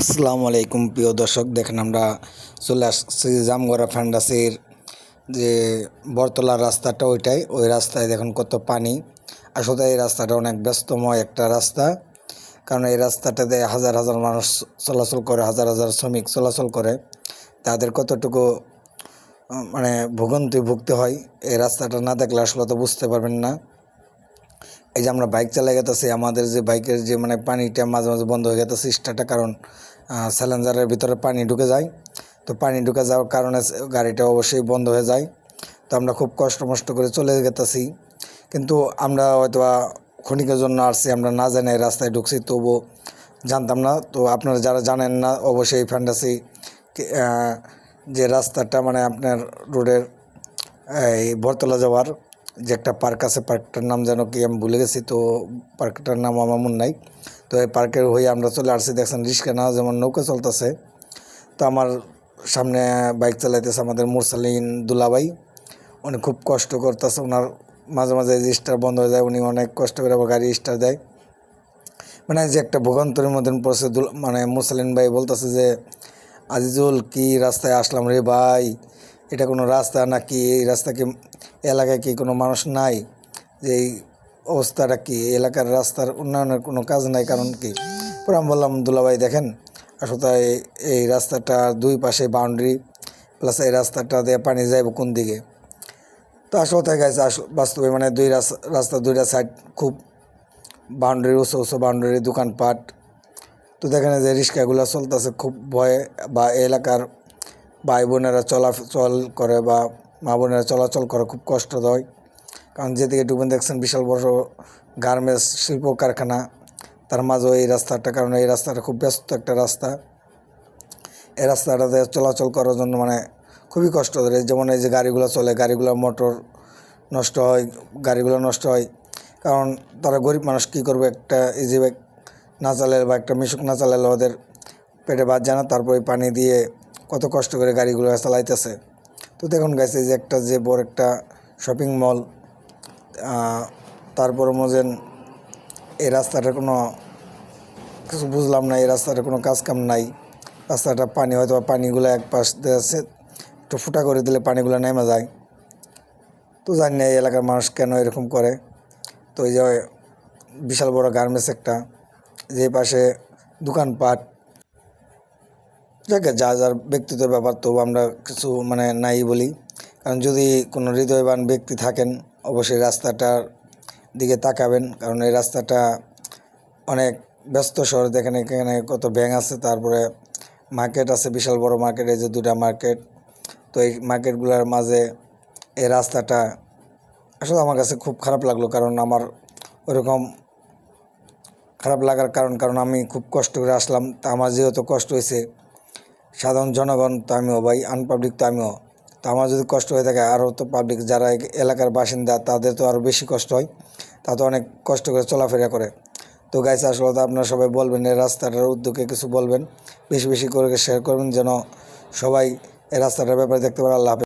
আসসালামু আলাইকুম, প্রিয় দর্শক। দেখেন আমরা চলে আসছি জামগড়া ফ্যান্ডাসির যে বরতলার রাস্তাটা ওইটাই। ওই রাস্তায় দেখুন কত পানি। আসলে এই রাস্তাটা অনেক ব্যস্তময় একটা রাস্তা। কারণ এই রাস্তাটাতে হাজার হাজার মানুষ চলাচল করে, হাজার হাজার শ্রমিক চলাচল করে। তাদের কতটুকু মানে ভোগান্তি ভুগতে হয়, এই রাস্তাটা না দেখলে আসলে তো বুঝতে পারবেন না। এই যে আমরা বাইক চালাই গেতেছি, আমাদের যে বাইকের যে মানে পানিটা মাঝে মাঝে বন্ধ হয়ে গেছে স্টারটা কারণ স্যালেঞ্জারের ভিতরে পানি ঢুকে যায়। তো পানি ঢুকে যাওয়ার কারণে গাড়িটা অবশ্যই বন্ধ হয়ে যায়। তো আমরা খুব কষ্ট মষ্ট করে চলে গেতেছি। কিন্তু আমরা হয়তো ক্ষণিকের জন্য আসছি, আমরা না জানি রাস্তায় ঢুকছি, তবুও জানতাম না। তো আপনারা যারা জানেন না, অবশ্যই ফ্যান্টাসি যে রাস্তাটা মানে আপনার রোডের, এই, বরতলা যাওয়ার যে একটা পার্ক আছে পার্কটার নাম যেন কি আমি ভুলে গেছি, তো পার্কটার নাম আমার মনে নাই। তো এই পার্কের হয়ে আমরা চলে আসছি, দেখছেন রিক্সা না, যেমন নৌকা চলতেছে। তো আমার সামনে বাইক চালাইতেছে আমাদের মুরসালিন দুলাভাই। উনি খুব কষ্ট করতেছে ওনার মাঝে মাঝে স্টার বন্ধ হয়ে যায়, উনি অনেক কষ্ট করে আবার গাড়ি স্টার দেয়। মানে যে একটা ভোগান্তরের মতন পড়ছে মানে মুরসালিন ভাই বলতেছে যে, আজিজুল, কি রাস্তায় আসলাম রে ভাই? এটা কোনো রাস্তা নাকি এই রাস্তা কি, এলাকায় কি কোনো মানুষ নাই? যে এই অবস্থাটা কি? এলাকার রাস্তার উন্নয়নের কোনো কাজ নাই, কারণ কি? পরে আমি বললাম দুলাভাই দেখেন, আসলে এই- রাস্তাটার দুই পাশে বাউন্ডারি প্লাস এই রাস্তাটা দিয়ে পানি যাইব কোন দিকে? তো আসলে তাই গেছে আস, বাস্তবে মানে দুই রাস্তা রাস্তা দুইটা সাইড খুব বাউন্ডারি উঁচু উঁচু বাউন্ডারি দোকানপাট। তো দেখেন যে রিক্সাগুলো চলতেছে, খুব ভয়ে, বা এলাকার ভাই বোনেরা চলাচল করে বা মা বোনেরা চলাচল করে খুব কষ্ট হয় কারণ যেদিকে ডুবেন দেখছেন বিশাল বড় গার্মেন্টস শিল্প কারখানা, তার মাঝেও এই রাস্তাটা, কারণ এই রাস্তাটা খুব ব্যস্ত একটা রাস্তা। এই রাস্তাটাতে চলাচল করার জন্য মানে খুবই কষ্ট ধরে যেমন এই যে গাড়িগুলো চলে, গাড়িগুলো মোটর নষ্ট হয়, গাড়িগুলো নষ্ট হয়। কারণ তারা গরিব মানুষ কী করবে? একটা যে বাইক না চালালে বা একটা মিশুক না চালালে ওদের পেটে ভাত জানা তারপরে পানি দিয়ে কত কষ্ট করে গাড়িগুলো চালাইতেছে। তো দেখুন গেছে যে একটা যে বড় একটা শপিং মল তারপর মজেন এই রাস্তাটার কোনো কিছু বুঝলাম না, এই রাস্তাটার কোনো কাজ কাম নাই। রাস্তাটা পানি, হয়তো পানিগুলো এক পাশ দিয়ে আছে, একটু ফুটা করে দিলে পানিগুলো নেমে যায়। তো জানি না এই এলাকার মানুষ কেন এরকম করে। তো এই যে বিশাল বড় গার্মেন্টস একটা, যে পাশে দোকানপাট যাকে, যা যার ব্যক্তিত্বের ব্যাপার তো আমরা কিছু মানে নাই বলি। কারণ যদি কোনো হৃদয়বান ব্যক্তি থাকেন, অবশ্যই রাস্তাটার দিকে তাকাবেন। কারণ এই রাস্তাটা অনেক ব্যস্ত শহর দেখেন এখানে কত ব্যাংক আছে, তারপরে মার্কেট আছে, বিশাল বড় মার্কেট, এই যে দুটা মার্কেট। তো এই মার্কেটগুলোর মাঝে এই রাস্তাটা আসলে আমার কাছে খুব খারাপ লাগল। কারণ আমার ওরকম খারাপ লাগার কারণ কারণ আমি খুব কষ্ট করে আসলাম। তা আমার যেহেতু কষ্ট হয়েছে সাধারণ জনগণ তো আমিও ভাই আনপাবলিক তো আমিও তো আমার যদি কষ্ট হয়ে থাকে আরও তো পাবলিক যারা এলাকার বাসিন্দা, তাদের তো আরও বেশি কষ্ট হয়। তা তো অনেক কষ্ট করে চলাফেরা করে। তো গাইস আসলে তো আপনারা সবাই বলবেন, এই রাস্তাটার উদ্যোগে কিছু বলবেন। বেশি বেশি করে শেয়ার করবেন, যেন সবাই এই রাস্তাটার ব্যাপারে দেখতে পারে। আল্লাহ।